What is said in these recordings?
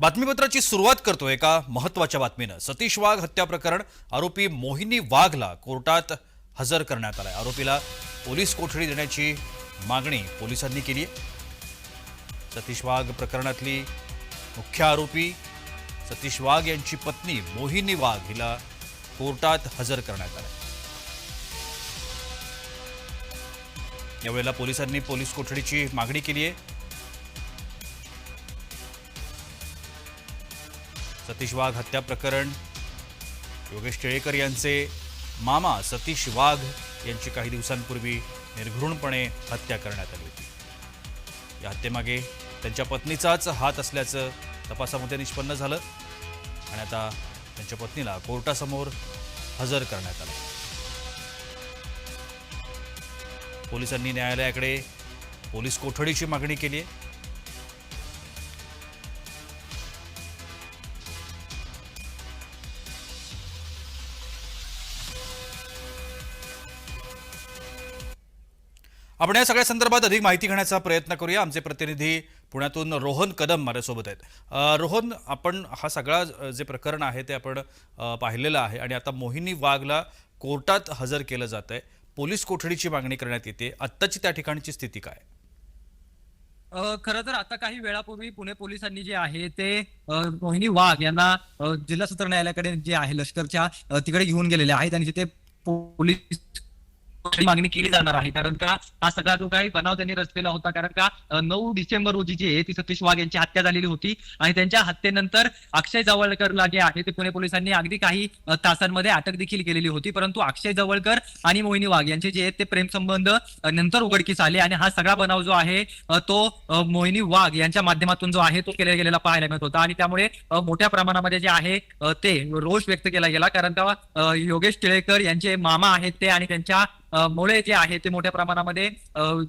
बातमीपत्राची सुरुवात करतो एका महत्त्वाच्या बातमीनं. सतीश वाघ हत्या प्रकरण आरोपी मोहिनी वाघला कोर्टात हजर करण्यात आलाय. आरोपीला पोलीस कोठडी देण्याची मागणी पोलिसांनी केली आहे. सतीश वाघ प्रकरणातली मुख्य आरोपी सतीश वाघ यांची पत्नी मोहिनी वाघ हिला कोर्टात हजर करण्यात आलाय. यावेळेला पोलिसांनी पोलीस कोठडीची मागणी केली आहे. सतीश वाघ हत्या प्रकरण योगेश टिळेकर यांचे मामा सतीश वाघ यांची काही दिवसांपूर्वी निर्घृणपणे हत्या करण्यात आली होती. या हत्येमागे त्यांच्या पत्नीचाच हात असल्याचं तपासामध्ये निष्पन्न झालं आणि आता त्यांच्या पत्नीला कोर्टासमोर हजर करण्यात आलं. पोलिसांनी न्यायालयाकडे पोलीस कोठडीची मागणी केली आहे आपण या सगळ्या संदर्भात अधिक माहिती घेण्याचा प्रयत्न करूया. आमचे प्रतिनिधी पुण्यातून रोहन कदम माझ्यासोबत आहेत. रोहन आपण हा सगळा जे प्रकरण आहे ते आपण पाहिलेलं आहे आणि आता मोहिनी वाघला कोर्टात हजर केलं जात आहे पोलीस कोठडीची मागणी करण्यात येते. आत्ताची त्या ठिकाणची स्थिती काय? खरं तर आता काही वेळापूर्वी पुणे पोलिसांनी जे आहे ते मोहिनी वाघ यांना जिल्हा सत्र न्यायालयाकडे जे आहे लष्करच्या तिकडे घेऊन गेलेले आहेत आणि तिथे पोलीस मागणी केली जाणार आहे. कारण का हा सगळा जो काही बनाव त्यांनी रचलेला होता कारण का नऊ डिसेंबर रोजी जे आहे ती सतीश वाघ यांची हत्या झालेली होती. आणि त्यांच्या हत्येनंतर अक्षय जवळकरला जे आहे ते पुणे पोलिसांनी अगदी काही तासांमध्ये अटक देखील केलेली होती. परंतु अक्षय जवळकर आणि मोहिनी वाघ यांचे जे आहेत ते प्रेमसंबंध नंतर उघडकीस आले. आणि हा सगळा बनाव जो आहे तो मोहिनी वाघ यांच्या माध्यमातून जो आहे तो केला गेलेला पाहायला मिळत होता. आणि त्यामुळे मोठ्या प्रमाणामध्ये जे आहे ते रोष व्यक्त केला गेला. कारण का योगेश टिळेकर यांचे मामा आहेत ते आणि त्यांच्या मुळे जे आहे ते मोठ्या प्रमाणामध्ये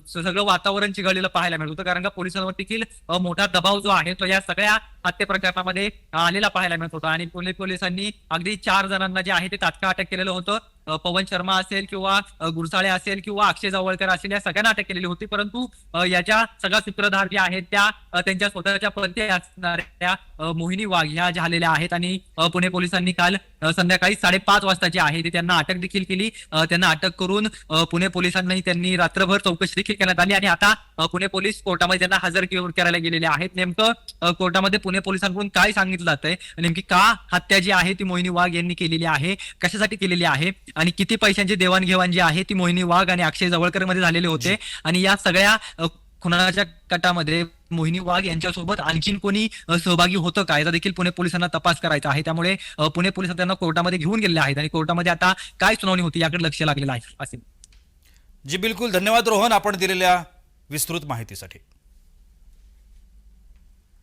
सगळं वातावरण चिघळलेलं पाहायला मिळत. होतं कारण का पोलिसांवर देखील मोठा दबाव जो आहे तो या सगळ्या हत्या प्रकरणामध्ये आलेला पाहायला मिळत होता. आणि पुणे पोलिसांनी अगदी चार जणांना जे आहे ते तात्काळ अटक केलेलं होतं. पवन शर्मा असेल किंवा गुरसाळे असेल किंवा अक्षय जवळकर असेल या सगळ्यांना अटक केलेली होती. परंतु याच्या सगळ्या सूत्रधार ज्या आहेत त्या त्यांच्या स्वतःच्या पत्नी असणाऱ्या मोहिनी वाघ ह्या झालेल्या आहेत. आणि पुणे पोलिसांनी काल संध्याकाळी साडेपाच वाजता जे आहे ते त्यांना अटक देखील केली. त्यांना अटक करून पुणे पोलिसांनाही त्यांनी रात्रभर चौकशी देखील करण्यात आली. आणि आता पुणे पोलीस कोर्टामध्ये त्यांना हजर के- करायला गेलेले आहेत. नेमकं कोर्टामध्ये पुणे पोलिसांकडून काय सांगितलं जातंय? नेमकी का हत्या जी आहे ती मोहिनी वाघ यांनी केलेली आहे? कशासाठी केलेली आहे? आणि किती पैशांची देवाणघेवाण जी आहे ती मोहिनी वाघ आणि अक्षय जवळकरमध्ये झालेले होते. आणि या सगळ्या खुनाच्या कटामध्ये मोहिनी वाघ यांच्यासोबत आणखीन कोणी सहभागी होतं का? याचा देखील पुणे पोलिसांना तपास करायचा आहे. त्यामुळे पुणे पोलीस त्यांना कोर्टामध्ये घेऊन गेलेले आहेत आणि कोर्टामध्ये आता काय सुनावणी होती याकडे लक्ष लागलेलं आहे. असेल जी बिलकुल. धन्यवाद रोहन आपण दिलेल्या विस्तृत माहितीसाठी.